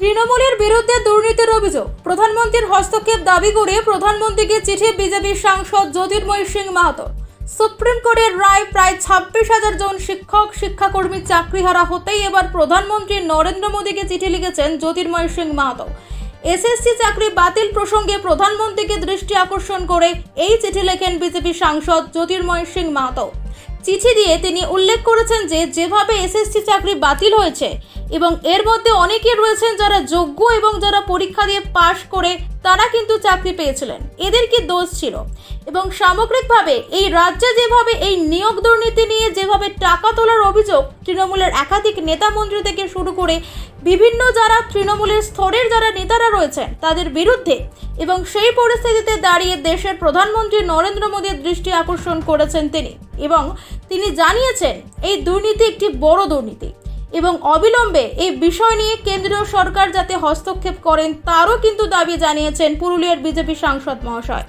তৃণমূলের বিরুদ্ধে দুর্নীতির অভিযোগ। প্রধানমন্ত্রীর হস্তক্ষেপ দাবি করে প্রধানমন্ত্রীকে চিঠি বিজেপির সাংসদ জ্যোতির্ময় সিং মাহাতো। সুপ্রিম কোর্টের রায় প্রায় ছাব্বিশ হাজার জন শিক্ষক, শিক্ষাকর্মী, চাকরিহারা হতেই এবার প্রধানমন্ত্রী নরেন্দ্র মোদীকে চিঠি লিখেছেন জ্যোতির্ময় সিং মাহাতো। এসএসসি চাকরি বাতিল প্রসঙ্গে প্রধানমন্ত্রীকে দৃষ্টি আকর্ষণ করে এই চিঠি লেখেন বিজেপি সাংসদ জ্যোতির্ময় সিং মাহাতো। চিঠি দিয়ে তিনি উল্লেখ করেছেন যে, যেভাবে এসএসসি চাকরি বাতিল হয়েছে এবং এর মধ্যে অনেকে রয়েছেন যারা যোগ্য এবং যারা পরীক্ষা দিয়ে পাশ করে তারা কিন্তু চাকরি পেয়েছিলেন। এদের কি দোষ ছিল? এবং সামগ্রিকভাবে এই রাজ্যে যেভাবে এই নিয়োগ দুর্নীতি নিয়ে যেভাবে টাকা তোলার অভিযোগ তৃণমূলের একাধিক নেতা মন্ত্রী থেকে শুরু করে বিভিন্ন যারা তৃণমূলের স্তরের যারা নেতারা রয়েছেন তাদের বিরুদ্ধে এবং সেই পরিস্থিতিতে দাঁড়িয়ে দেশের প্রধানমন্ত্রী নরেন্দ্র মোদীর দৃষ্টি আকর্ষণ করেছেন তিনি। এবং তিনি জানিয়েছেন, এই দুর্নীতি একটি বড় দুর্নীতি। এবং অবিলম্বে এই বিষয় নিয়ে কেন্দ্রীয় সরকার যাতে হস্তক্ষেপ করেন, তারও কিন্তু দাবি জানিয়েছেন পুরুলিয়ার বিজেপি সাংসদ মহাশয়।